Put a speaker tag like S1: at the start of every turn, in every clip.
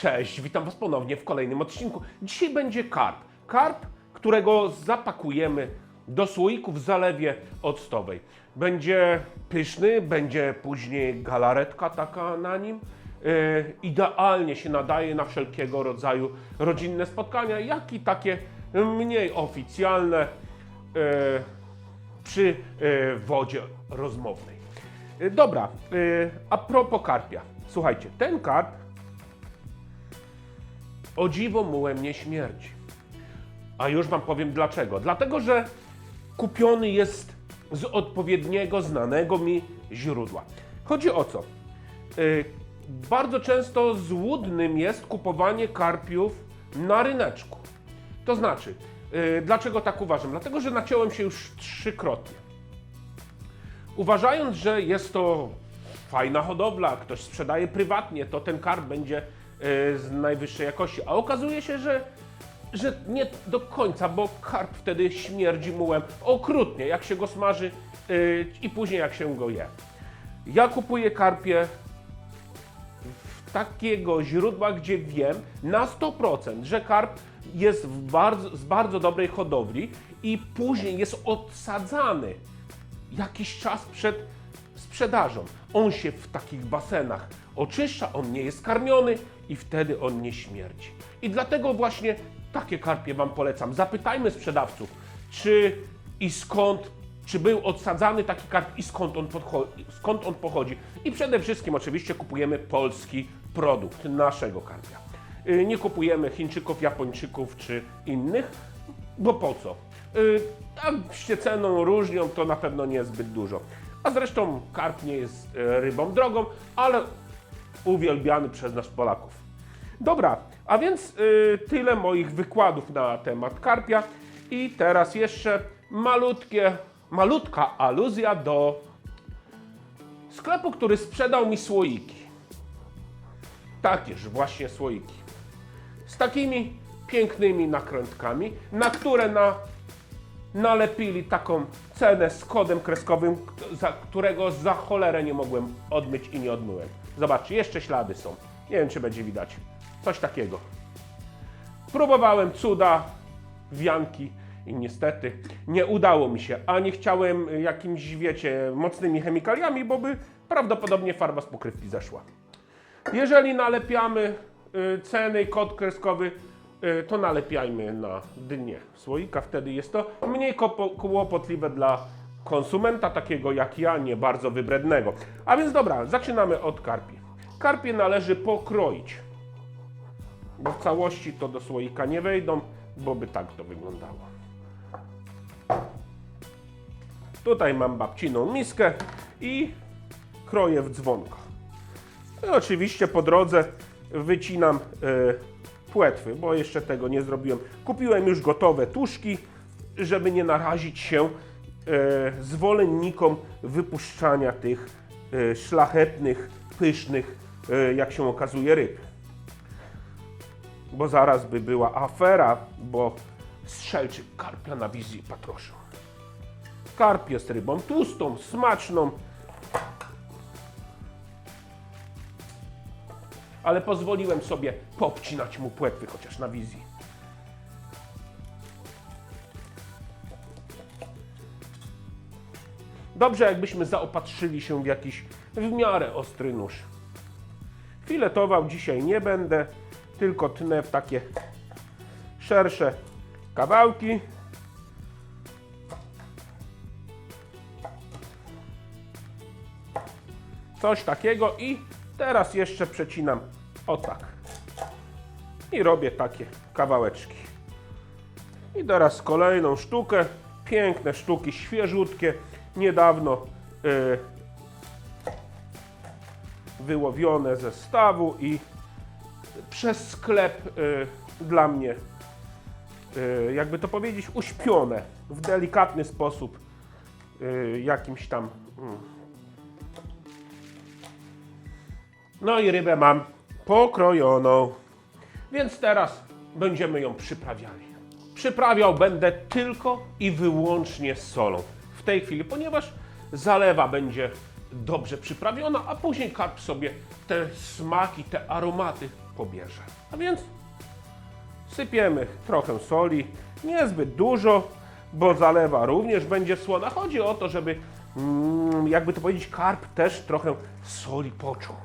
S1: Cześć, witam Was ponownie w kolejnym odcinku. Dzisiaj będzie karp. Karp, którego zapakujemy do słoików w zalewie octowej. Będzie pyszny, będzie później galaretka taka na nim. Yy, idealnie się nadaje na wszelkiego rodzaju rodzinne spotkania, jak i takie mniej oficjalne yy, przy yy, wodzie rozmownej. Yy, Dobra, yy, a propos karpia. Słuchajcie, ten karp o dziwo mułem nie śmierdzi. A już Wam powiem dlaczego. Dlatego, że kupiony jest z odpowiedniego, znanego mi źródła. Chodzi o co? Yy, bardzo często złudnym jest kupowanie karpiów na ryneczku. To znaczy, yy, dlaczego tak uważam? Dlatego, że naciąłem się już trzykrotnie. Uważając, że jest to fajna hodowla, ktoś sprzedaje prywatnie, to ten karp będzie z najwyższej jakości. A okazuje się, że, że nie do końca, bo karp wtedy śmierdzi mułem okrutnie, jak się go smaży e, i później jak się go je. Ja kupuję karpie w takiego źródła, gdzie wiem na 100%, że karp jest bardzo, z bardzo dobrej hodowli i później jest odsadzany jakiś czas przed sprzedażą. On się w takich basenach oczyszcza, on nie jest karmiony i wtedy on nie śmierdzi. I dlatego właśnie takie karpie Wam polecam. Zapytajmy sprzedawców, czy i skąd, czy był odsadzany taki karp i skąd on, skąd on pochodzi. I przede wszystkim oczywiście kupujemy polski produkt naszego karpia. Y, Nie kupujemy Chińczyków, Japończyków czy innych, bo po co? Yy, a się ceną różnią, to na pewno nie zbyt dużo. A zresztą karp nie jest e, rybą drogą, ale uwielbiany przez nas Polaków. Dobra, a więc y, tyle moich wykładów na temat karpia. I teraz jeszcze malutkie, malutka aluzja do sklepu, który sprzedał mi słoiki. Takież właśnie słoiki z takimi pięknymi nakrętkami, na które na, nalepili taką cenę z kodem kreskowym, za którego za cholerę nie mogłem odmyć i nie odmyłem. Zobaczcie, jeszcze ślady są. Nie wiem, czy będzie widać. Coś takiego. Próbowałem cuda, wianki i niestety nie udało mi się. A nie chciałem jakimś, wiecie, mocnymi chemikaliami, bo by prawdopodobnie farba z pokrywki zeszła. Jeżeli nalepiamy y, ceny, kod kreskowy, y, to nalepiajmy na dnie słoika. Wtedy jest to mniej kłopotliwe dla konsumenta, takiego jak ja, nie bardzo wybrednego. A więc dobra, zaczynamy od karpi. Karpie należy pokroić, bo w całości to do słoika nie wejdą, bo by tak to wyglądało. Tutaj mam babciną miskę i kroję w dzwonko. No oczywiście po drodze wycinam e, płetwy, bo jeszcze tego nie zrobiłem. Kupiłem już gotowe tuszki, żeby nie narazić się e, zwolennikom wypuszczania tych e, szlachetnych, pysznych, jak się okazuje, ryb. Bo zaraz by była afera, bo strzelczyk karpia na wizji patroszył. Karp jest rybą tłustą, smaczną, ale pozwoliłem sobie popcinać mu płetwy chociaż na wizji. Dobrze, jakbyśmy zaopatrzyli się w jakiś w miarę ostry nóż. Filetował dzisiaj nie będę, tylko tnę w takie szersze kawałki. Coś takiego i teraz jeszcze przecinam o tak. I robię takie kawałeczki. I teraz kolejną sztukę. Piękne sztuki, świeżutkie, niedawno y, wyłowione ze stawu i przez sklep y, dla mnie, y, jakby to powiedzieć, uśpione w delikatny sposób y, jakimś tam mm, No i rybę mam pokrojoną. Więc teraz będziemy ją przyprawiali. Przyprawiał będę tylko i wyłącznie solą w tej chwili, ponieważ zalewa będzie dobrze przyprawiona, a później karp sobie te smaki, te aromaty pobierze. A więc sypiemy trochę soli, niezbyt dużo, bo zalewa również będzie słona. Chodzi o to, żeby, mm, jakby to powiedzieć, karp też trochę soli poczuł.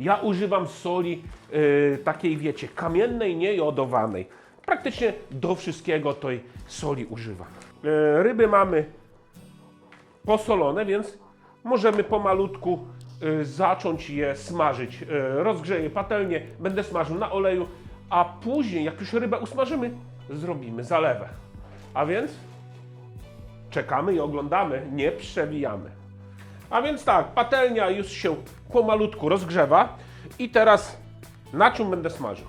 S1: Ja używam soli y, takiej, wiecie, kamiennej, niejodowanej. Praktycznie do wszystkiego tej soli używam. Y, ryby mamy posolone, więc możemy pomalutku zacząć je smażyć. Y, rozgrzeję patelnię, będę smażył na oleju, a później, jak już rybę usmażymy, zrobimy zalewę. A więc czekamy i oglądamy, nie przewijamy. A więc tak, patelnia już się pomalutku rozgrzewa i teraz na czym będę smażył?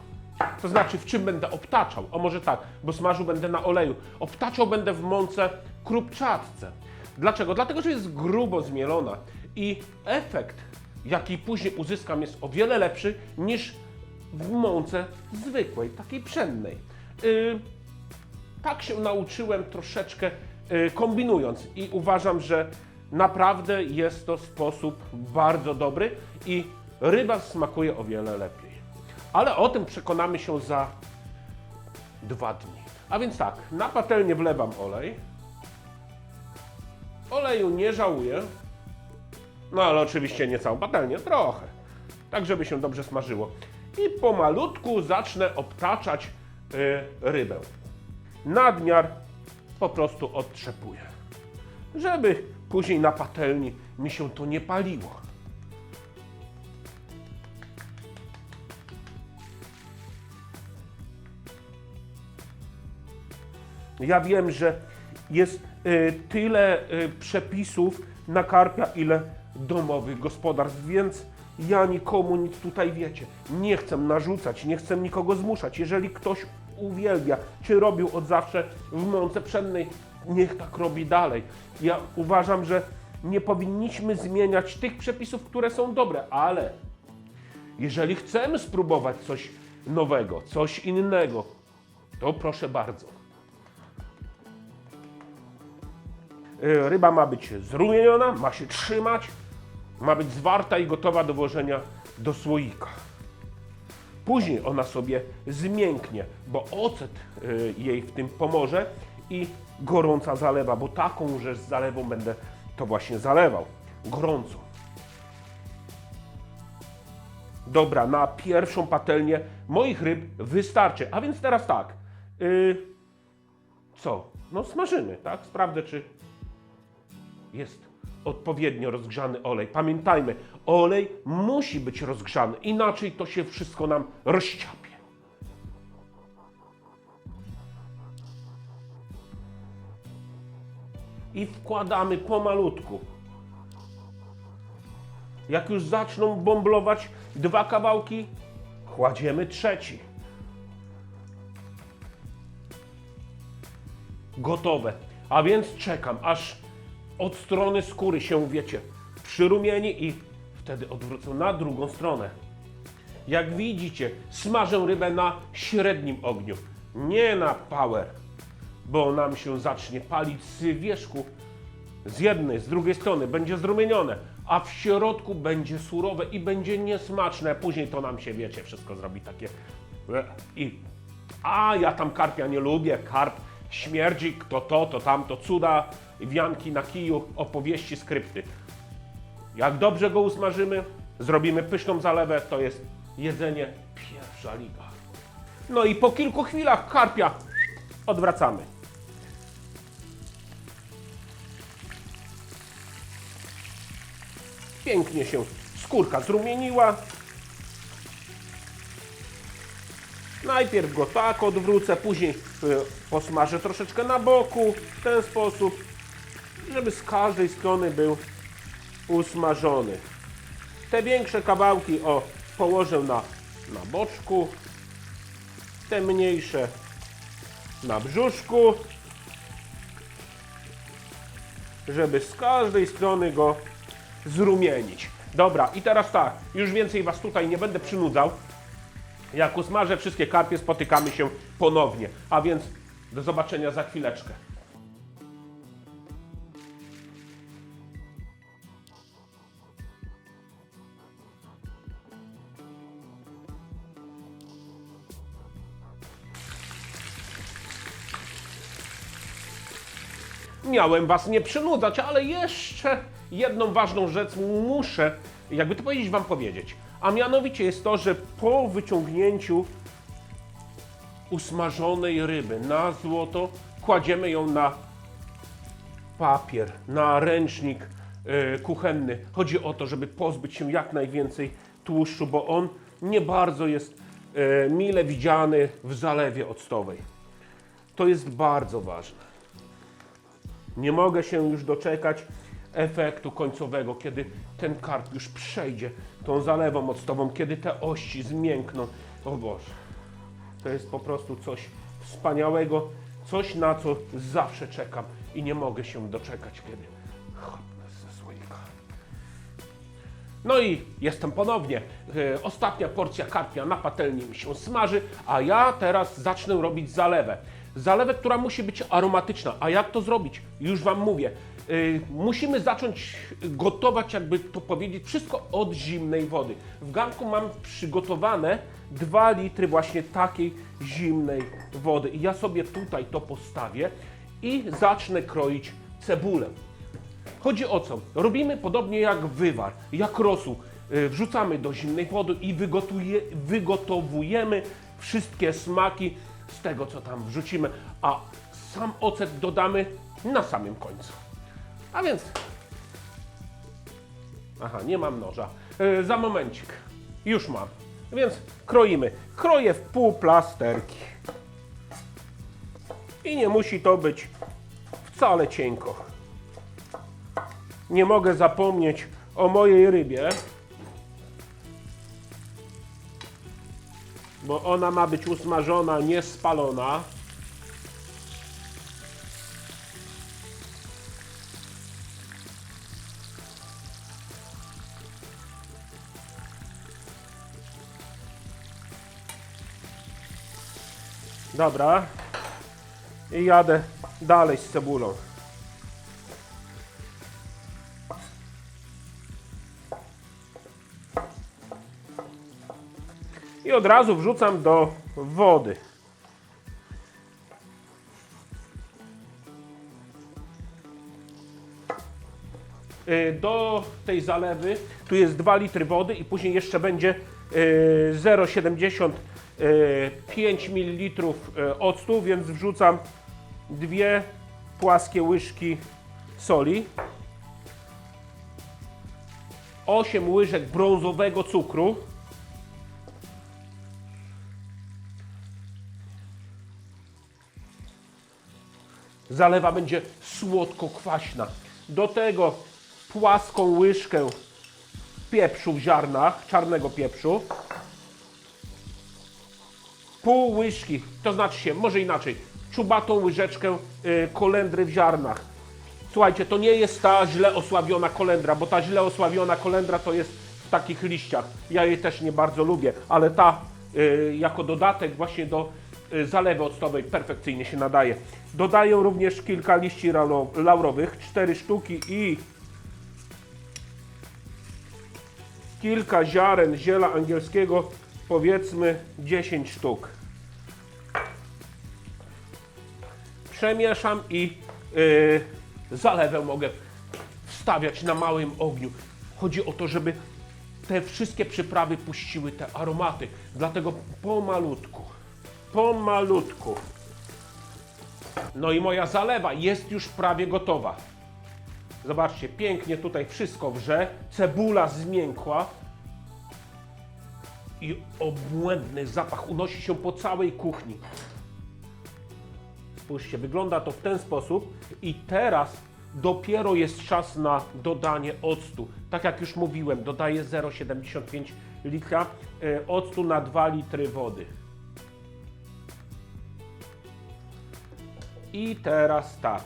S1: To znaczy w czym będę obtaczał? O może tak, bo smażył będę na oleju. Obtaczał będę w mące krupczatce. Dlaczego? Dlatego, że jest grubo zmielona i efekt, jaki później uzyskam jest o wiele lepszy niż w mące zwykłej, takiej pszennej. Yy, tak się nauczyłem troszeczkę y, kombinując i uważam, że naprawdę jest to sposób bardzo dobry i ryba smakuje o wiele lepiej. Ale o tym przekonamy się za dwa dni. A więc tak, na patelnię wlewam olej. Oleju nie żałuję. No ale oczywiście nie całą patelnię, trochę. Tak, żeby się dobrze smażyło. I pomalutku zacznę obtaczać y, rybę nadmiar po prostu odtrzepuję. Żeby później na patelni mi się to nie paliło. Ja wiem, że jest y, tyle y, przepisów na karpia, ile domowych gospodarstw, więc ja nikomu nic tutaj wiecie. Nie chcę narzucać, nie chcę nikogo zmuszać. Jeżeli ktoś uwielbia, czy robił od zawsze w mące pszennej, niech tak robi dalej. Ja uważam, że nie powinniśmy zmieniać tych przepisów, które są dobre, ale jeżeli chcemy spróbować coś nowego, coś innego, to proszę bardzo. Ryba ma być zrumieniona, ma się trzymać, ma być zwarta i gotowa do włożenia do słoika. Później ona sobie zmięknie, bo ocet y, jej w tym pomoże i gorąca zalewa, bo taką, że z zalewą będę to właśnie zalewał. Gorącą. Dobra, na pierwszą patelnię moich ryb wystarczy. A więc teraz tak. y, co? No smażymy, tak? Sprawdzę, czy jest odpowiednio rozgrzany olej. Pamiętajmy, olej musi być rozgrzany, inaczej to się wszystko nam rozciapie. I wkładamy pomalutku. Jak już zaczną bomblować dwa kawałki, kładziemy trzeci. Gotowe. A więc czekam, aż od strony skóry się, wiecie, przyrumieni i wtedy odwrócę na drugą stronę. Jak widzicie, smażę rybę na średnim ogniu, nie na power, bo nam się zacznie palić z wierzchu. Z jednej, z drugiej strony będzie zrumienione, a w środku będzie surowe i będzie niesmaczne. Później to nam się, wiecie, wszystko zrobi takie e, i a ja tam karpia nie lubię, karp śmierdzi, to to, to tamto, cuda, wianki na kiju, opowieści, skrypty. Jak dobrze go usmażymy, zrobimy pyszną zalewę, to jest jedzenie pierwsza liga. No i po kilku chwilach karpia odwracamy. Pięknie się skórka zrumieniła. Najpierw go tak odwrócę, później y, posmażę troszeczkę na boku w ten sposób, żeby z każdej strony był usmażony. Te większe kawałki o położę na, na boczku, te mniejsze na brzuszku, żeby z każdej strony go zrumienić. Dobra, i teraz tak, już więcej Was tutaj nie będę przynudzał. Jak usmażę wszystkie karpie, spotykamy się ponownie. A więc do zobaczenia za chwileczkę. Miałem was nie przynudzać, ale jeszcze jedną ważną rzecz muszę, jakby to powiedzieć, wam powiedzieć. A mianowicie jest to, że po wyciągnięciu usmażonej ryby na złoto kładziemy ją na papier, na ręcznik e, kuchenny. Chodzi o to, żeby pozbyć się jak najwięcej tłuszczu, bo on nie bardzo jest e, mile widziany w zalewie octowej. To jest bardzo ważne. Nie mogę się już doczekać efektu końcowego, kiedy ten karp już przejdzie tą zalewą octową, kiedy te ości zmiękną. O Boże, to jest po prostu coś wspaniałego, coś na co zawsze czekam i nie mogę się doczekać, kiedy chopnę ze słoika. No i jestem ponownie. E, Ostatnia porcja karpia na patelni mi się smaży, a ja teraz zacznę robić zalewę. Zalewę, która musi być aromatyczna. A jak to zrobić? Już Wam mówię. E, Musimy zacząć gotować, jakby to powiedzieć, wszystko od zimnej wody. W garnku mam przygotowane 2 litry właśnie takiej zimnej wody. I ja sobie tutaj to postawię i zacznę kroić cebulę. Chodzi o co? Robimy podobnie jak wywar, jak rosół. Y, Wrzucamy do zimnej wody i wygotowujemy wszystkie smaki z tego, co tam wrzucimy, a sam ocet dodamy na samym końcu. A więc. Aha, nie mam noża. Y, Za momencik. Już mam. Więc kroimy. Kroję w pół plasterki. I nie musi to być wcale cienko nie mogę zapomnieć o mojej rybie, bo ona ma być usmażona, nie spalona. Dobra. I jadę dalej z cebulą. I od razu wrzucam do wody. Y, Do tej zalewy tu jest 2 litry wody i później jeszcze będzie y, 0,75 ml y, octu, więc wrzucam dwie płaskie łyżki soli, 8 łyżek brązowego cukru, Zalewa będzie słodko-kwaśna. Do tego płaską łyżkę pieprzu w ziarnach, czarnego pieprzu. Pół łyżki, to znaczy się, może inaczej, czubatą łyżeczkę y, kolendry w ziarnach. Słuchajcie, to nie jest ta źle osławiona kolendra, bo ta źle osławiona kolendra to jest w takich liściach. Ja jej też nie bardzo lubię, ale ta y, jako dodatek właśnie do zalewy octowej perfekcyjnie się nadaje. Dodaję również kilka liści laurowych, 4 sztuki i kilka ziaren ziela angielskiego, powiedzmy 10 sztuk. Przemieszam i yy, zalewę mogę wstawiać na małym ogniu. Chodzi o to, żeby te wszystkie przyprawy puściły te aromaty. Dlatego pomalutku, pomalutku. No i moja zalewa jest już prawie gotowa. Zobaczcie, pięknie tutaj wszystko wrze, cebula zmiękła i obłędny zapach unosi się po całej kuchni. Spójrzcie, wygląda to w ten sposób i teraz dopiero jest czas na dodanie octu. Tak jak już mówiłem, dodaję 0,75 litra e, octu na 2 litry wody. I teraz tak.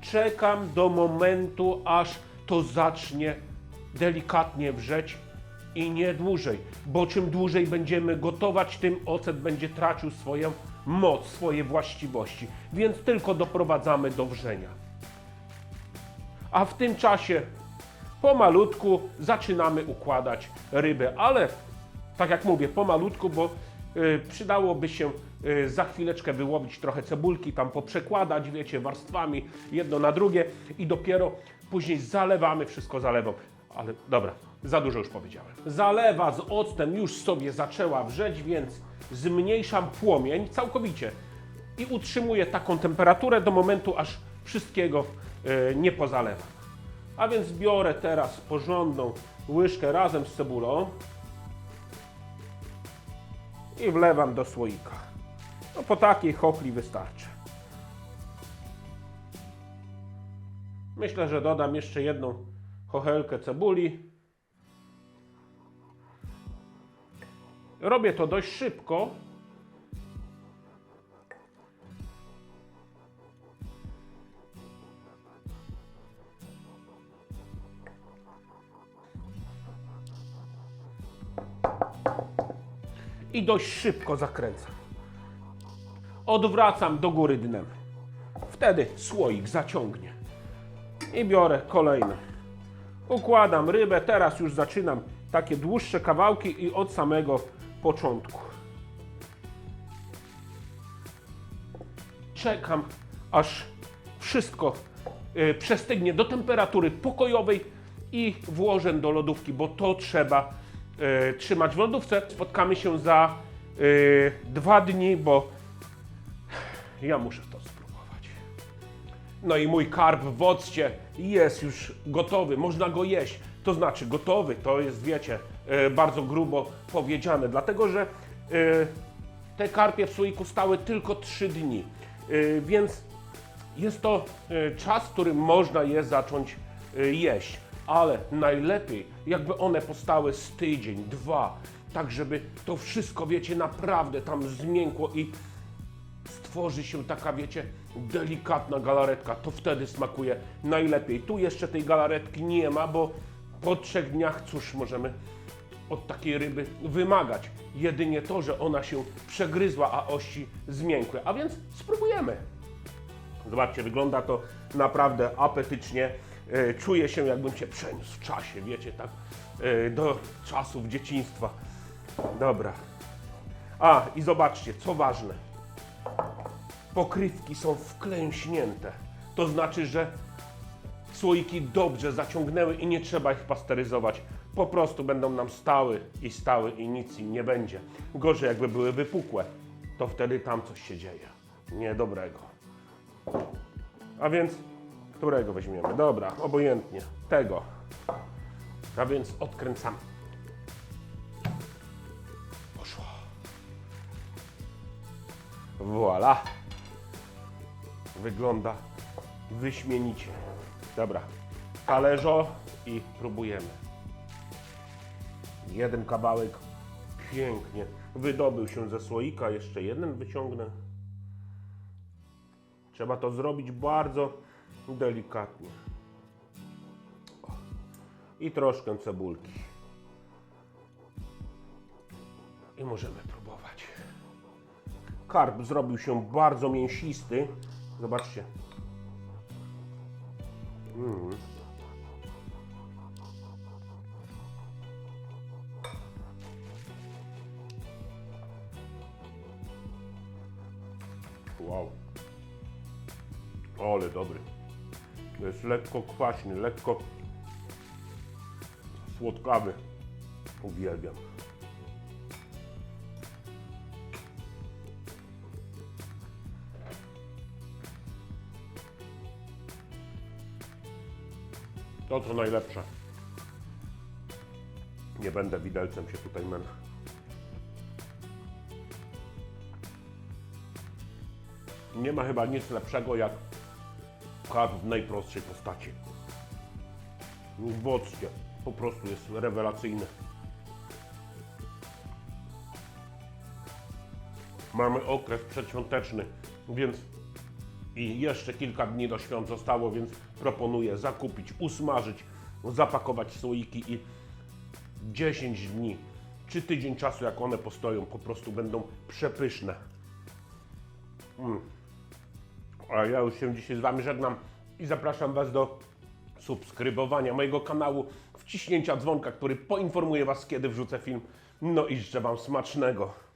S1: Czekam do momentu, aż to zacznie delikatnie wrzeć i nie dłużej, bo czym dłużej będziemy gotować, tym ocet będzie tracił swoją moc, swoje właściwości. Więc tylko doprowadzamy do wrzenia. A w tym czasie pomalutku zaczynamy układać rybę, ale tak jak mówię, pomalutku, bo przydałoby się y, za chwileczkę wyłowić trochę cebulki, tam poprzekładać, wiecie, warstwami, jedno na drugie i dopiero później zalewamy wszystko zalewą. Ale dobra, za dużo już powiedziałem. Zalewa z octem już sobie zaczęła wrzeć, więc zmniejszam płomień całkowicie i utrzymuję taką temperaturę do momentu, aż wszystkiego y, nie pozalewam. A więc biorę teraz porządną łyżkę razem z cebulą i wlewam do słoika. No po takiej chopli wystarczy. Myślę, że dodam jeszcze jedną chochelkę cebuli. Robię to dość szybko. I dość szybko zakręcam. Odwracam do góry dnem. Wtedy słoik zaciągnie. I biorę kolejny. Układam rybę, teraz już zaczynam takie dłuższe kawałki i od samego początku. Czekam, aż wszystko y, przestygnie do temperatury pokojowej i włożę do lodówki, bo to trzeba trzymać w lodówce. Spotkamy się za y, dwa dni, bo ja muszę to spróbować. No i mój karp w occie jest już gotowy, można go jeść. To znaczy gotowy, to jest, wiecie, e, bardzo grubo powiedziane, dlatego że e, te karpie w słoiku stały tylko 3 dni, E, więc jest to e, czas, w którym można je zacząć e, jeść, ale najlepiej jakby one postały z tydzień, dwa, tak żeby to wszystko, wiecie, naprawdę tam zmiękło i stworzy się taka, wiecie, delikatna galaretka. To wtedy smakuje najlepiej. Tu jeszcze tej galaretki nie ma, bo po trzech dniach cóż możemy od takiej ryby wymagać? Jedynie to, że ona się przegryzła, a ości zmiękły. A więc spróbujemy. Zobaczcie, wygląda to naprawdę apetycznie. E, Czuję się, jakbym się przeniósł w czasie, wiecie, tak, e, do czasów dzieciństwa. Dobra. A, i zobaczcie, co ważne pokrywki są wklęśnięte. To znaczy, że słoiki dobrze zaciągnęły i nie trzeba ich pasteryzować. Po prostu będą nam stały i stały i nic im nie będzie. Gorzej jakby były wypukłe, to wtedy tam coś się dzieje. Niedobrego. A więc, którego weźmiemy? Dobra, obojętnie. Tego. A więc odkręcamy. Poszło. Voila. Wygląda wyśmienicie. Dobra, talerzo i próbujemy. Jeden kawałek pięknie wydobył się ze słoika, jeszcze jeden wyciągnę. Trzeba to zrobić bardzo delikatnie. I troszkę cebulki. I możemy próbować. Karp zrobił się bardzo mięsisty. Zobaczcie. Mm. Wow. Ale dobry. Jest lekko kwaśny, lekko słodkawy. Uwielbiam. To co najlepsze. Nie będę widelcem się tutaj męczył. Nie ma chyba nic lepszego jak w najprostszej postaci. W occie. Po prostu jest rewelacyjny. Mamy okres przedświąteczny, więc i jeszcze kilka dni do świąt zostało, więc proponuję zakupić, usmażyć, zapakować słoiki i 10 dni czy tydzień czasu, jak one postoją, po prostu będą przepyszne. Mm. A ja już się dzisiaj z Wami żegnam i zapraszam Was do subskrybowania mojego kanału, wciśnięcia dzwonka, który poinformuje Was, kiedy wrzucę film. No i życzę Wam smacznego.